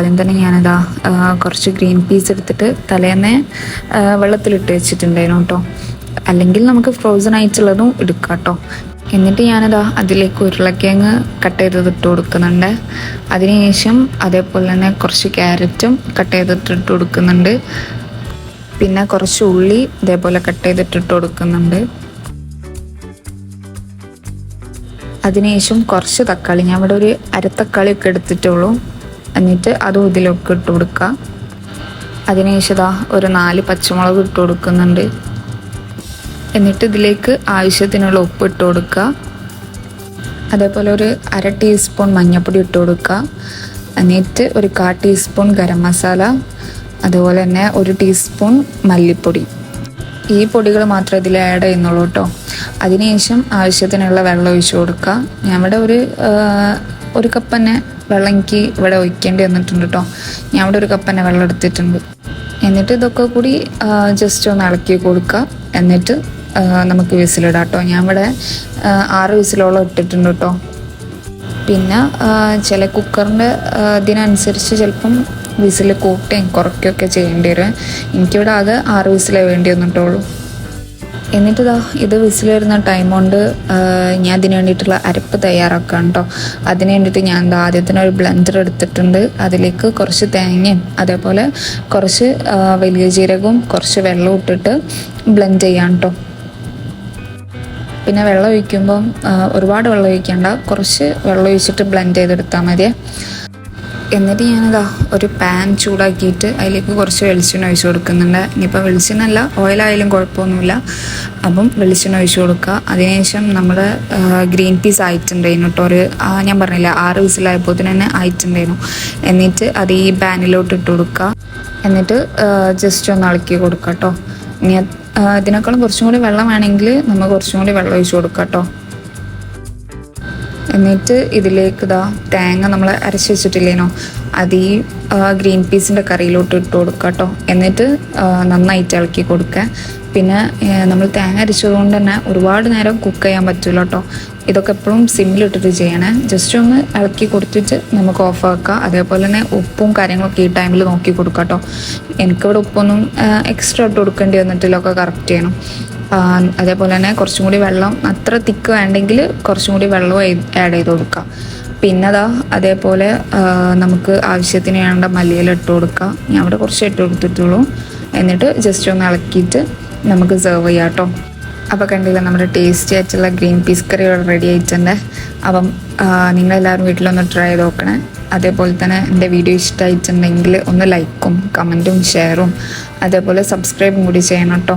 ആദ്യം തന്നെ ഞാനിതാ കുറച്ച് ഗ്രീൻ പീസ് എടുത്തിട്ട് തലേന്ന് വെള്ളത്തിലിട്ട് വെച്ചിട്ടുണ്ടായിരുന്നു കേട്ടോ. അല്ലെങ്കിൽ നമുക്ക് ഫ്രോസൺ ആയിട്ടുള്ളതും എടുക്കാം കേട്ടോ. എന്നിട്ട് ഞാനിതാ അതിലേക്ക് ഉരുളക്കിഴങ്ങ് കട്ട് ചെയ്തത് ഇട്ട് കൊടുക്കുന്നുണ്ട്. അതിനുശേഷം അതേപോലെ തന്നെ കുറച്ച് ക്യാരറ്റും കട്ട് ചെയ്തിട്ട് ഇട്ട് കൊടുക്കുന്നുണ്ട്. പിന്നെ കുറച്ച് ഉള്ളി ഇതേപോലെ കട്ട് ചെയ്തിട്ട് ഇട്ട് കൊടുക്കുന്നുണ്ട്. അതിനുശേഷം കുറച്ച് തക്കാളി. ഞാൻ ഇവിടെ ഒരു അരത്തക്കാളി ഒക്കെ എടുത്തിട്ടുള്ളൂ. എന്നിട്ട് അതും ഇതിലൊക്കെ ഇട്ട് കൊടുക്കുക. അതിനുശേഷം ഒരു നാല് പച്ചമുളക് ഇട്ട് കൊടുക്കുന്നുണ്ട്. എന്നിട്ട് ഇതിലേക്ക് ആവശ്യത്തിനുള്ള ഉപ്പ് ഇട്ട് കൊടുക്കുക. അതേപോലെ ഒരു അര ടീസ്പൂൺ മഞ്ഞൾപ്പൊടി ഇട്ട് കൊടുക്കുക. എന്നിട്ട് ഒരു കാ ടീസ്പൂൺ ഗരം മസാല. അതുപോലെ തന്നെ ഒരു ടീസ്പൂൺ മല്ലിപ്പൊടി. ഈ പൊടികൾ മാത്രം ഇതിൽ ആഡ് ചെയ്യുന്നുള്ളൂ കേട്ടോ. അതിനുശേഷം ആവശ്യത്തിനുള്ള വെള്ളം ഒഴിച്ചു കൊടുക്കുക. ഞാൻ ഇവിടെ ഒരു ഒരു കപ്പ് തന്നെ വെള്ളം എനിക്ക് ഇവിടെ ഒഴിക്കേണ്ടി വന്നിട്ടുണ്ട് കേട്ടോ ഞാൻ ഇവിടെ ഒരു കപ്പ് തന്നെ വെള്ളം എടുത്തിട്ടുണ്ട്. എന്നിട്ട് ഇതൊക്കെ കൂടി ജസ്റ്റ് ഒന്ന് ഇളക്കി കൊടുക്കുക എന്നിട്ട് നമുക്ക് വിസിലിടാം കേട്ടോ ഞാൻ ഇവിടെ ആറ് വിസിലോളം ഇട്ടിട്ടുണ്ട് കേട്ടോ പിന്നെ ചില കുക്കറിന്റെ ഇതിനനുസരിച്ച് ചിലപ്പം വിസിൽ കൂട്ടുകയും കുറയ്ക്കുകയൊക്കെ ചെയ്യേണ്ടി വരും. എനിക്കിവിടെ ആകെ ആറ് വിസിലേ വേണ്ടി വന്നിട്ടുള്ളൂ. എന്നിട്ട് ഇതാ വിസിൽ വരുന്ന ടൈം കൊണ്ട് ഞാൻ അതിന് വേണ്ടിയിട്ടുള്ള അരപ്പ് തയ്യാറാക്കാം കേട്ടോ അതിന് വേണ്ടിയിട്ട് ഞാൻ എന്താ ആദ്യത്തിന് ഒരു ബ്ലെൻഡർ എടുത്തിട്ടുണ്ട്. അതിലേക്ക് കുറച്ച് തേങ്ങയും അതേപോലെ കുറച്ച് വലിയ ജീരകവും കുറച്ച് വെള്ളവും ഇട്ടിട്ട് ബ്ലെൻഡ് ചെയ്യാം കേട്ടോ പിന്നെ വെള്ളം ഒഴിക്കുമ്പം ഒരുപാട് വെള്ളം ഒഴിക്കേണ്ട. കുറച്ച് വെള്ളം ഒഴിച്ചിട്ട് ബ്ലെൻഡ് ചെയ്തെടുത്താൽ മതി എന്നിട്ട് ഞാനിതാ ഒരു പാൻ ചൂടാക്കിയിട്ട് അതിലേക്ക് കുറച്ച് വെളിച്ചെണ്ണ ഒഴിച്ചു കൊടുക്കുന്നുണ്ട്. ഇനിയിപ്പോൾ വെളിച്ചെണ്ണ അല്ല ഓയിലായാലും കുഴപ്പമൊന്നുമില്ല. അപ്പം വെളിച്ചെണ്ണ ഒഴിച്ചു കൊടുക്കുക. അതിനുശേഷം നമ്മൾ ഗ്രീൻ പീസ് ആയിട്ടുണ്ടായിരുന്നു കേട്ടോ ഒരു ഞാൻ പറഞ്ഞില്ല ആറ് വിസിലായപ്പോൾ തന്നെ ആയിട്ടുണ്ടായിരുന്നു. എന്നിട്ട് അത് ഈ പാനിലോട്ട് ഇട്ട് കൊടുക്കുക. എന്നിട്ട് ജസ്റ്റ് ഒന്ന് ഇളക്കി കൊടുക്കുക കേട്ടോ ഇനി ഇതിനേക്കാളും കുറച്ചും കൂടി വെള്ളം വേണമെങ്കിൽ നമ്മൾ കുറച്ചും കൂടി വെള്ളം ഒഴിച്ചു കൊടുക്കാം കേട്ടോ എന്നിട്ട് ഇതിലേക്ക് ഇതാ തേങ്ങ നമ്മൾ അരച്ച് വെച്ചിട്ടില്ലേനോ? അത് ഈ ഗ്രീൻ പീസിന്റെ കറിയിലോട്ട് ഇട്ട് കൊടുക്കുക കേട്ടോ എന്നിട്ട് നന്നായിട്ട് ഇളക്കി കൊടുക്കുക. പിന്നെ നമ്മൾ തേങ്ങ അരച്ചതുകൊണ്ട് തന്നെ ഒരുപാട് നേരം കുക്ക് ചെയ്യാൻ പറ്റില്ല കേട്ടോ ഇതൊക്കെ എപ്പോഴും സിമ്മിലിട്ടിട്ട് ചെയ്യണേ. ജസ്റ്റ് ഒന്ന് ഇളക്കി കൊടുത്തിട്ട് നമുക്ക് ഓഫ് ആക്കുക അതേപോലെ തന്നെ ഉപ്പും കാര്യങ്ങളൊക്കെ ഈ ടൈമിൽ നോക്കി കൊടുക്കുക കേട്ടോ എനിക്കിവിടെ ഉപ്പൊന്നും എക്സ്ട്രാ ഇട്ട് കൊടുക്കേണ്ടി വന്നിട്ടില്ല. ഒക്കെ കറക്റ്റ് ചെയ്യണം. അതേപോലെ തന്നെ കുറച്ചും കൂടി വെള്ളം അത്ര തിക്ക് വേണ്ടെങ്കിൽ കുറച്ചും കൂടി വെള്ളവും ആഡ് ചെയ്ത് കൊടുക്കാം. പിന്നെ അതാ അതേപോലെ നമുക്ക് ആവശ്യത്തിന് വേണ്ട മല്ലിയിൽ ഇട്ട് കൊടുക്കാം. ഞാൻ അവിടെ കുറച്ച് ഇട്ട് കൊടുത്തിട്ടുള്ളൂ. എന്നിട്ട് ജസ്റ്റ് ഒന്ന് ഇളക്കിയിട്ട് നമുക്ക് സെർവ് ചെയ്യാം കേട്ടോ അപ്പോൾ കണ്ടില്ല നമ്മുടെ ടേസ്റ്റി ആയിട്ടുള്ള ഗ്രീൻ പീസ് കറി റെഡി ആയിട്ടുണ്ട്. അപ്പം നിങ്ങളെല്ലാവരും വീട്ടിലൊന്ന് ട്രൈ ചെയ്ത് നോക്കണേ. അതേപോലെ തന്നെ എന്റെ വീഡിയോ ഇഷ്ടമായിട്ടുണ്ടെങ്കിൽ ഒന്ന് ലൈക്കും കമന്റും ഷെയറും അതേപോലെ സബ്സ്ക്രൈബും കൂടി ചെയ്യണം കേട്ടോ